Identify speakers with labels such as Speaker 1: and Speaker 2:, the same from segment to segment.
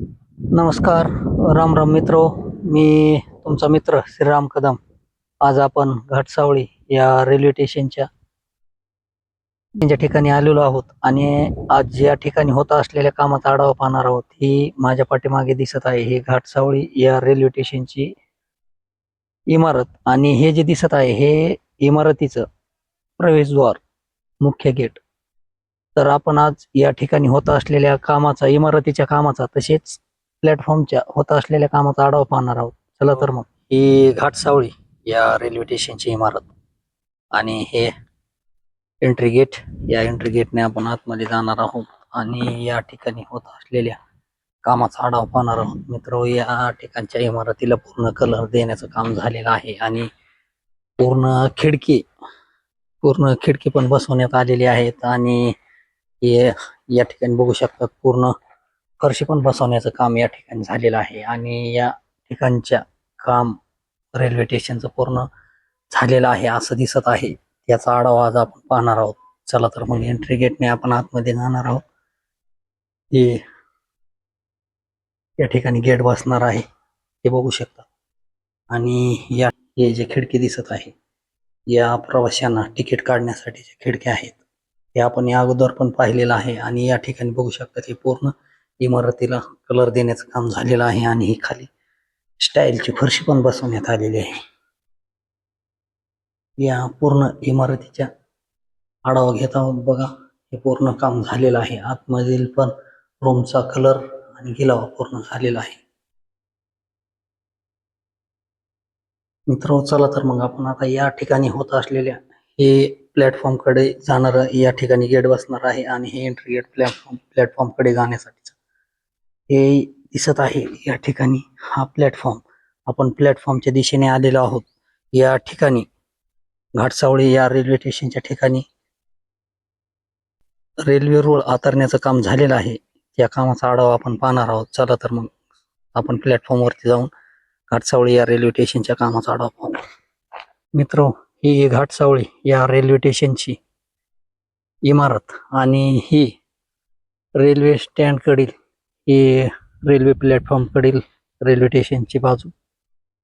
Speaker 1: नमस्कार राम राम मित्र. मी तुमचा मित्र श्रीराम कदम. आज आपण घाटसावळी या रेल्वे स्टेशनच्या त्यांच्या ठिकाणी आलेलो आहोत आणि आज या ठिकाणी होत असलेल्या कामाचा आढावा पाहणार आहोत ही माझ्या पाठीमागे दिसत आहे. ही घाटसावळी या रेल्वे स्टेशनची इमारत आणि हे जे दिसत आहे हे इमारतीचं प्रवेशद्वार मुख्य गेट. तर आपण आज या ठिकाणी होत असलेल्या कामाचा इमारतीच्या कामाचा तसेच प्लॅटफॉर्मच्या होत असलेल्या कामाचा आढावा पाहणार आहोत. चला तर मग. ही घाटसावळी या रेल्वे स्टेशनची इमारत आणि हे एंट्री गेट या एंट्री गेटने आपण आतमध्ये जाणार आहोत आणि या ठिकाणी होत असलेल्या कामाचा आढावा पाहणार आहोत. मित्र या ठिकाणच्या इमारतीला पूर्ण कलर देण्याचं काम झालेलं आहे आणि पूर्ण खिडकी पूर्ण खिडकी पण बसवण्यात आलेली आहेत आणि हे या ठिकाणी बघू शकतात पूर्ण फरशी पण बसवण्याचं काम या ठिकाणी झालेलं आहे. आणि या ठिकाणच्या काम रेल्वे स्टेशनचं पूर्ण झालेलं आहे असं दिसत आहे. याचा आढावा आज आपण पाहणार आहोत. चला तर मग एंट्री गेटने आपण आतमध्ये जाणार आहोत. हे या ठिकाणी गेट बसणार आहे. हे बघू शकता. आणि या हे जे खिडकी दिसत आहे या प्रवाशांना तिकीट काढण्यासाठीच्या खिडक्या आहेत हे आपण या अगोदर पण पाहिलेलं आहे आणि या ठिकाणी बघू शकता की पूर्ण इमारतीला कलर देण्याचं काम झालेलं आहे आणि ही खाली स्टाईलची फरशी पण बसवण्यात आलेली आहे. या पूर्ण इमारतीच्या आढावा घेत आहोत बघा हे पूर्ण काम झालेलं आहे. आतमधील पण रूमचा कलर आणि गिलावा पूर्ण झालेला आहे. मित्र चला तर मग आपण आता या ठिकाणी होत असलेल्या हे प्लॅटफॉर्मकडे जाणार या ठिकाणी गेट बसणार आहे आणि हे एंट्री गेट प्लॅटफॉर्म प्लॅटफॉर्मकडे जाण्यासाठीच. हे दिसत आहे या ठिकाणी हा प्लॅटफॉर्म आपण प्लॅटफॉर्मच्या दिशेने आलेलो आहोत. या ठिकाणी घाटसावळी या रेल्वे स्टेशनच्या ठिकाणी रेल्वे रोड आतरण्याचं काम झालेलं आहे. या कामाचा आढावा आपण पाहणार आहोत. चला तर मग आपण प्लॅटफॉर्म वरती जाऊन घाटसावळी या रेल्वे स्टेशनच्या कामाचा आढावा पाहू. मित्र ही घाटसावळी या रेल्वे स्टेशनची इमारत आणि ही रेल्वे स्टँडकडील ही रेल्वे प्लॅटफॉर्मकडील रेल्वे स्टेशनची बाजू.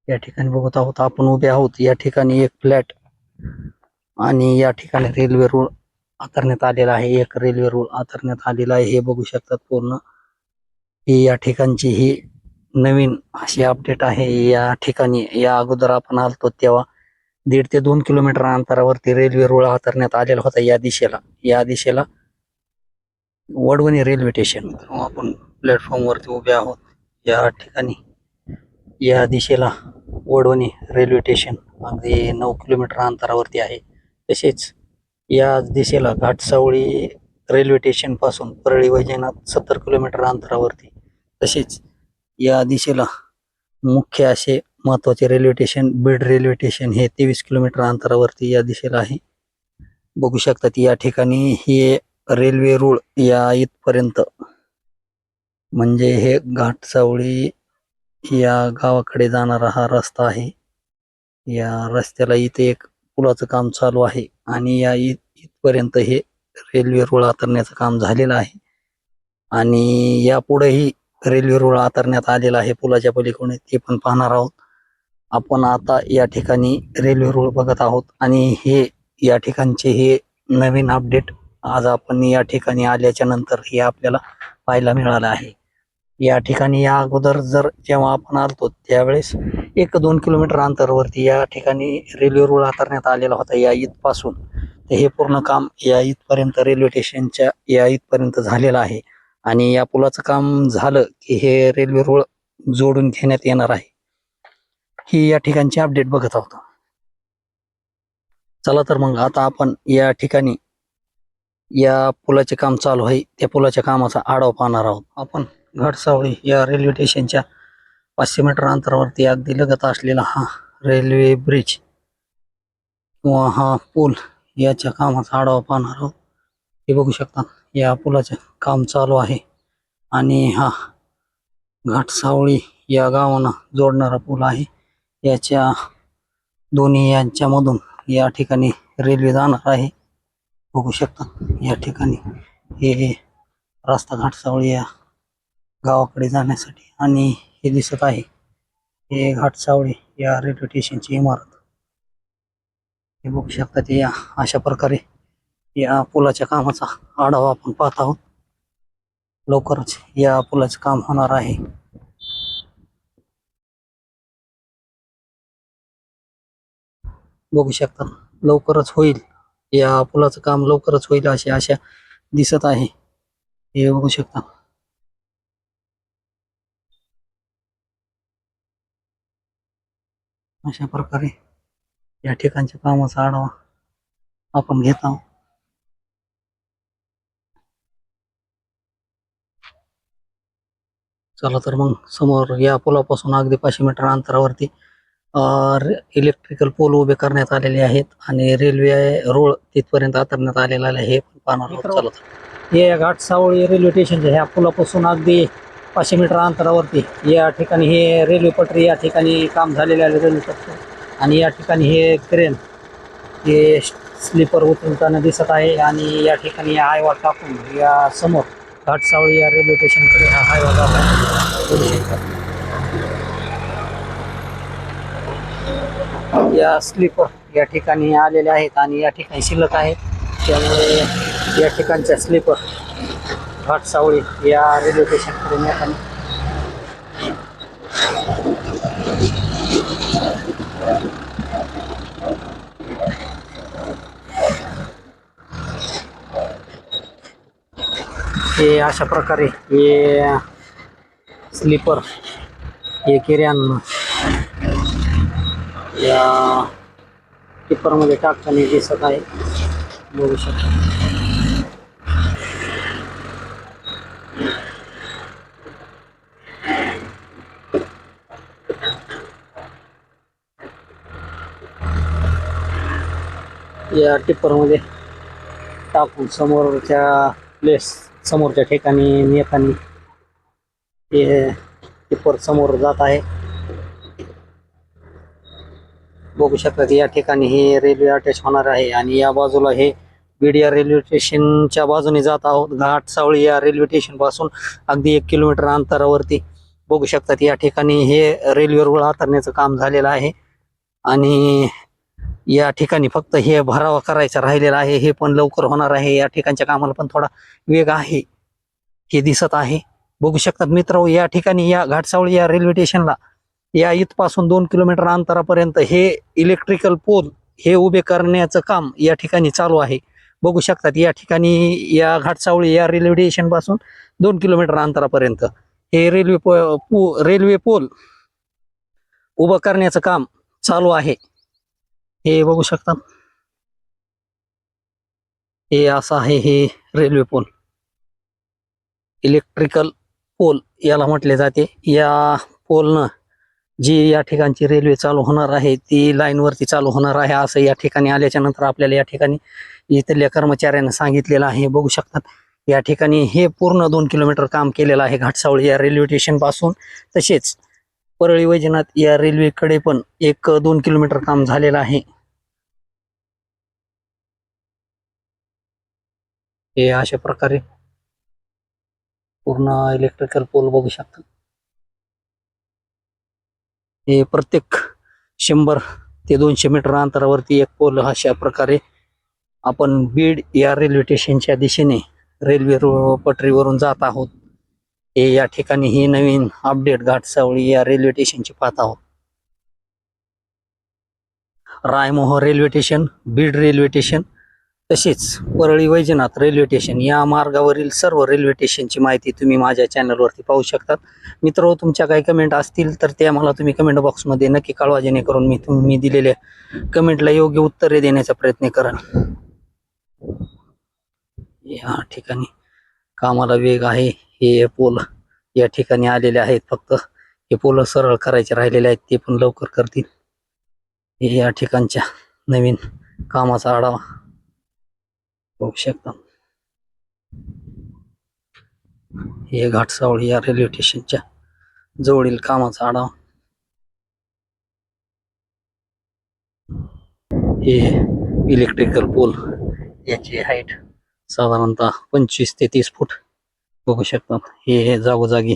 Speaker 1: या ठिकाणी बघत आहोत आपण उभे आहोत. या ठिकाणी एक फ्लॅट आणि या ठिकाणी रेल्वे रूळ आतरण्यात आलेला आहे. एक रेल्वे रूळ आतरण्यात आलेला आहे. हे बघू शकतात पूर्ण. ही या ठिकाणची ही नवीन अशी अपडेट आहे. या ठिकाणी या अगोदर आपण आलतो तेव्हा दीड ते दोन किलोमीटर अंतरावरती रेल्वे रुळा हातरण्यात आलेला होता या दिशेला. या दिशेला वडवणी रेल्वे स्टेशन आपण प्लॅटफॉर्मवरती उभे आहोत. या ठिकाणी या दिशेला वडवणी रेल्वे स्टेशन अगदी नऊ किलोमीटर अंतरावरती आहे. तसेच या दिशेला घाटसावळी रेल्वे स्टेशनपासून परळी वैजनाथ सत्तर किलोमीटर अंतरावरती. तसेच या दिशेला मुख्य असे महत्त्वाचे railway station Beed railway station हे तेवीस किलोमीटर अंतरावरती या दिशेला आहे. बघू शकतात या ठिकाणी हे रेल्वे रूळ या इथपर्यंत म्हणजे हे घाटसावळी या गावाकडे जाणारा हा रस्ता आहे. या रस्त्याला इथे एक पुलाचं काम चालू आहे आणि या इथपर्यंत हे रेल्वे रूळ आतरण्याचं काम झालेलं आहे. आणि यापुढेही रेल्वे रूळ आतरण्यात आलेला आहे. पुलाच्या पलीकडे ते पण पाहणार आहोत. आपण आता या ठिकाणी रेल्वे रुळ बघत आहोत आणि हे या ठिकाणचे हे नवीन अपडेट आज आपण या ठिकाणी आल्याच्यानंतर हे आपल्याला पाहायला मिळालं आहे. या ठिकाणी या अगोदर जर जेव्हा आपण आलतो त्यावेळेस एक दोन किलोमीटर अंतरावरती या ठिकाणी रेल्वे रुळ आतरण्यात आलेला होता या ईदपासून तर हे पूर्ण काम या ईदपर्यंत रेल्वे स्टेशनच्या या ईदपर्यंत झालेलं आहे. आणि या पुलाचं काम झालं की हे रेल्वे रुळ जोडून घेण्यात येणार आहे. ही या ठिकाणची अपडेट बघत आहोत. चला तर मग आता आपण या ठिकाणी या पुलाचे काम चालू आहे. त्या पुलाच्या कामाचा आढावा पाहणार आहोत. आपण घाटसावळी या रेल्वे स्टेशनच्या पाचशे मीटर अंतरावरती अगदी लगत असलेला हा रेल्वे ब्रिज किंवा हा पूल याच्या कामाचा आढावा पाहणार आहोत. हे बघू शकता या पुलाचे काम चालू आहे आणि हा घाटसावळी या गावांना जोडणारा पूल आहे. याच्या दोन्ही यांच्यामधून या ठिकाणी रेल्वे जाणार आहे. बघू शकता या ठिकाणी हे रस्ता घाटसावळी या गावाकडे जाण्यासाठी आणि हे दिसत आहे. हे घाटसावळी या रेल्वे स्टेशनची इमारत. हे बघू शकता या अशा प्रकारे या पुलाच्या कामाचा आढावा आपण पाहत आहोत. लवकरच या पुलाचं काम होणार आहे. बघू शकता. लवकरच होईल. या पुलाचं काम लवकरच होईल अशी आशा दिसत आहे. हे बघू शकता. अशा प्रकारे या ठिकाणच्या कामाचा आढावा आपण घेत आहोत. चला तर मग समोर या पुलापासून अगदी पाचशे मीटर अंतरावरती इलेक्ट्रिकल पोल उभे करण्यात आलेले आहेत आणि रेल्वे रोड तिथपर्यंत आतरण्यात आलेला आहे. हे पण पाहणार आहोत चला तर. हे घाटसावळी रेल्वे स्टेशनच्या ह्या पुलापासून अगदी पाचशे मीटर अंतरावरती या ठिकाणी हे रेल्वे पटरी या ठिकाणी काम झालेले आहे रेल्वे पटरी. आणि या ठिकाणी हे क्रेन हे स्लीपर उतरताना दिसत आहे आणि या ठिकाणी हायवा टाकून या समोर घाटसावळी या रेल्वे स्टेशनकडे हा हायवा जात आहे बघू शकता. या स्लीपर या ठिकाणी आलेल्या आहेत आणि या ठिकाणी शिल्लक आहेत त्यामुळे या ठिकाणच्या स्लीपर घाटसावळी या रेल्वे स्टेशनकडे नेताना. हे अशा प्रकारे हे स्लीपर हे किऱ्यांना या टिप्परमध्ये टाकताना दिसत आहे. बघू शकता. या टिप्परमध्ये टाकून समोरच्या प्लेस समोरच्या ठिकाणी नेताना हे टिप्पर समोर जात आहे. बघू शकतात या ठिकाणी हे रेल्वे अटॅच होणार आहे आणि या बाजूला हे बीड या रेल्वे स्टेशनच्या बाजूने जात आहोत. घाट सावळी या रेल्वे स्टेशनपासून अगदी एक किलोमीटर अंतरावरती. बघू शकतात या ठिकाणी हे रेल्वे रुळ हातरण्याचं काम झालेलं आहे. आणि या ठिकाणी फक्त हे भरावा करायचा राहिलेला आहे. हे पण लवकर होणार आहे. या ठिकाणच्या कामाला पण थोडा वेग आहे. हे दिसत आहे. बघू शकतात मित्र या ठिकाणी या घाटसावळी या रेल्वे स्टेशनला या इथपासून दोन किलोमीटर अंतरापर्यंत हे इलेक्ट्रिकल पोल हे उभे करण्याचं काम या ठिकाणी चालू आहे. बघू शकतात या ठिकाणी या घाटसावळी या रेल्वे स्टेशनपासून दोन किलोमीटर अंतरापर्यंत हे रेल्वे पो- पो- रेल्वे पोल उभं करण्याचं काम चालू आहे. हे बघू शकता हे असं आहे हे रेल्वे पोल इलेक्ट्रिकल पोल याला म्हटले जाते. या पोलनं जी या ठिकाणची रेल्वे चालू होणार आहे ती लाईनवरती चालू होणार आहे असं या ठिकाणी आल्याच्यानंतर आपल्याला या ठिकाणी इथल्या कर्मचाऱ्यांना सांगितलेलं आहे. बघू शकतात या ठिकाणी हे पूर्ण दोन किलोमीटर काम केलेलं आहे घाटसावळी या रेल्वे स्टेशनपासून. तसेच परळी वैजनाथ या रेल्वेकडे पण एक दोन किलोमीटर काम झालेलं आहे. हे अशा प्रकारे पूर्ण इलेक्ट्रिकल पोल बघू शकतात. हे प्रत्येक शंभर ते दोनशे मीटर अंतरावरती एक पोल अशा प्रकारे आपण बीड या रेल्वे स्टेशनच्या दिशेने रेल्वे पटरीवरून जात आहोत. हे या ठिकाणी ही नवीन अपडेट घाटसावळी या रेल्वे स्टेशनची पाहत आहोत. Raimohar railway station Beed railway station तसेच परळी वैजनाथ रेल्वे स्टेशन या मार्गावरील सर्व रेल्वे स्टेशनची माहिती तुम्ही माझ्या चॅनलवरती पाहू शकतात. मित्र तुमच्या काही कमेंट असतील तर त्या मला तुम्ही कमेंट बॉक्समध्ये नक्की कळवा जेणेकरून मी तुम्ही दिलेल्या कमेंटला योग्य उत्तरे देण्याचा प्रयत्न करेन. या ठिकाणी कामाला वेग आहे. हे पोल या ठिकाणी आलेले आहेत फक्त. हे पोल सरळ करायचे राहिलेले आहेत ते पण लवकर करतील. हे या ठिकाणच्या नवीन कामाचा आढावा. बघू शकता. हे घाटसावळी या रेल्वे स्टेशनच्या जवळील कामाचा आढावा. हे इलेक्ट्रिकल पोल याची हाईट साधारणतः पंचवीस ते तीस फूट. बघू शकतात हे जागोजागी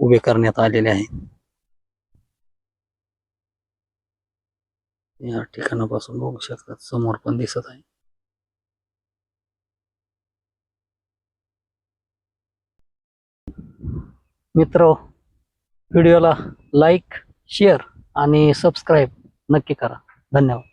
Speaker 1: उभे करण्यात आलेले आहे. या ठिकाणापासून बघू शकतात समोर पण दिसत आहे. मित्र व्हिडिओला लाईक शेअर आणि सबस्क्राईब नक्की करा. धन्यवाद.